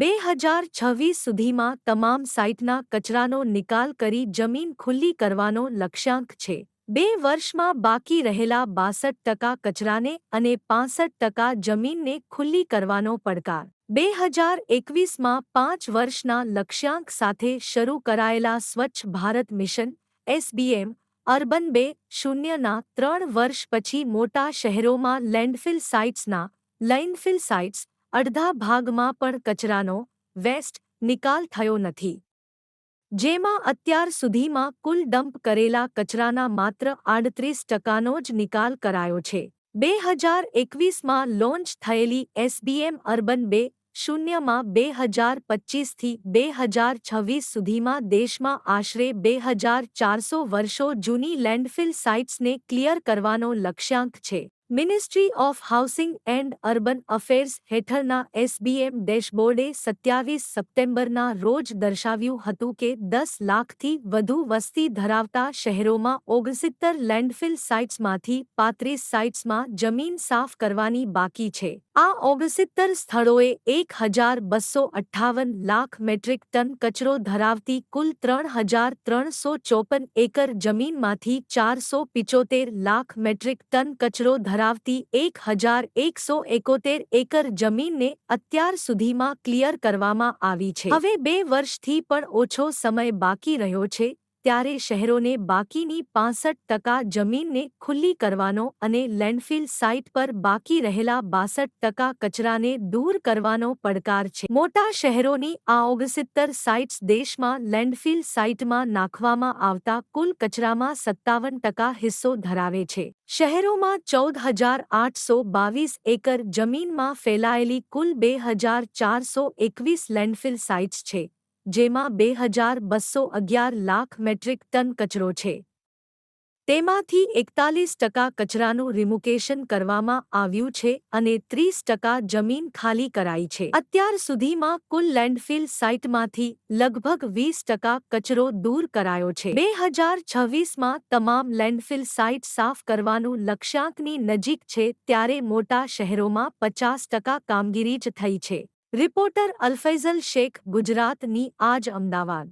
બે હજાર છવ્વીસ સુધીમાં તમામ સાઇટના કચરાનો નિકાલ કરી જમીન ખુલ્લી કરવાનો લક્ષ્યાંક છે. બે વર્ષમાં બાકી રહેલા બાસઠ ટકા કચરાને અને પાંસઠ ટકા જમીનને ખુલ્લી કરવાનો પડકાર. બે હજાર એકવીસમાં પાંચ વર્ષના લક્ષ્યાંક સાથે શરૂ કરાયેલા સ્વચ્છ ભારત મિશન, એસબીએમ, અર્બન બે શૂન્યના ત્રણ વર્ષ પછી મોટા શહેરોમાં લેન્ડફિલ સાઇટ્સના, લેન્ડફિલ સાઇટ્સ અડધા ભાગમાં પણ કચરાનો વેસ્ટ નિકાલ થયો નથી. જેમાં અત્યાર સુધીમાં કુલ ડમ્પ કરેલા કચરાના માત્ર આડત્રીસ ટકાનો જ નિકાલ કરાયો છે. બે હજાર એકવીસમાં લોન્ચ થયેલી એસબીએમ અર્બન બે શૂન્યમાં બે હજાર પચીસથી બે હજાર છવ્વીસ સુધીમાં દેશમાં આશરે બે હજાર ચારસો વર્ષો જૂની લેન્ડફિલ સાઇટ્સને ક્લિયર કરવાનો લક્ષ્યાંક છે. Ministry of housing and urban affairs હેઠળના એસબીએમ ડેશબોર્ડે સત્યાવીસ સપ્ટેમ્બરના રોજ દર્શાવ્યું હતું કે દસ લાખથી વધુ વસ્તી ધરાવતા શહેરોમાં ઓગણસિત્તર લેન્ડફિલ સાઇટ્સમાંથી પાંત્રીસ સાઇટ્સમાં જમીન સાફ કરવાની બાકી છે. આ ઓગણસિત્તર સ્થળોએ એક હજાર બસો અઠ્ઠાવન લાખ મેટ્રિક ટન કચરો ધરાવતી કુલ ત્રણ હજાર ત્રણસો ચોપન એકર જમીનમાંથી ચારસો પિચોતેર લાખ મેટ્રિક ટન કચરો ધરાવતી એક હજાર એકસો એકોતેર એકર જમીનને અત્યાર સુધીમાં ક્લિયર કરવામાં આવી છે. હવે બે વર્ષથી પણ ઓછો સમય બાકી રહ્યો છે. ત્યારે શહેરોને બાકીની પાસઠ ટકા જમીનને ખુલ્લી કરવાનો અને લેન્ડફિલ સાઇટ પર બાકી રહેલા બાસઠ ટકા કચરાને દૂર કરવાનો પડકાર છે. મોટા શહેરોની આ ઓગસિત્તર સાઇટ્સ દેશમાં લેન્ડફિલ સાઇટમાં નાખવામાં આવતા કુલ કચરામાં સત્તાવન ટકા હિસ્સો ધરાવે છે. શહેરોમાં ચૌદ હજાર આઠસો બાવીસ એકર જમીનમાં ફેલાયેલી કુલ બે હજાર ચારસો એકવીસ લેન્ડફિલ સાઇટ્સ છે. જેમાં બે હજાર બસો અગિયાર લાખ મેટ્રિક ટન કચરો છે. તેમાંથી એકતાલીસ ટકા કચરાનું રિમુકેશન કરવામાં આવ્યું છે અને ત્રીસ ટકા જમીન ખાલી કરાઈ છે. અત્યાર સુધીમાં કુલ લેન્ડફિલ સાઇટમાંથી લગભગ વીસ ટકા કચરો દૂર કરાયો છે. બે હજાર છવ્વીસમાં તમામ લેન્ડફિલ સાઇટ સાફ કરવાનું લક્ષ્યાંકની નજીક છે ત્યારે મોટા શહેરોમાં પચાસ ટકા કામગીરી જ થઈ છે. રિપોર્ટર અલ્ફૈઝલ શેખ ગુજરાતની આજ અમદાવાદ.